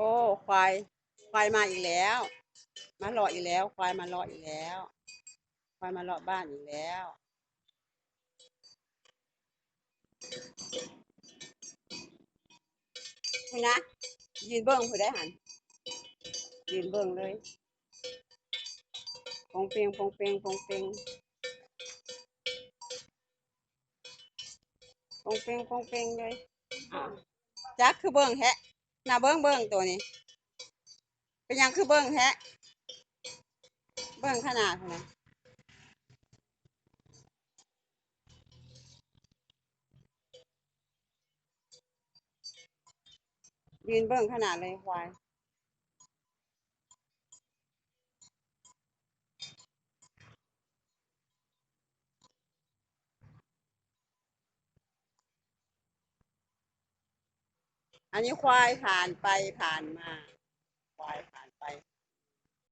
อ้ ควาย ควายมาอีกแล้ว มาเลาะอีกแล้ว ควายมาเลาะอีกแล้ว ควายมาเลาะบ้านอีกแล้วคุณนะยืนเบิ้งผู้ได้หันยืนเบิ้งเลยปองเปียงปองเปียงปองเปียงปองเปียงปองเปียงเลยจักคือเบิ้งแฮะ น่าเบิ้งเบิ้งตัวนี้ เป็นยังคือเบิ้งแท้เบิ้งขนาดนะยืนเบิ้งขนาดเลยควาย อันนี้ควายผ่านไปผ่านมา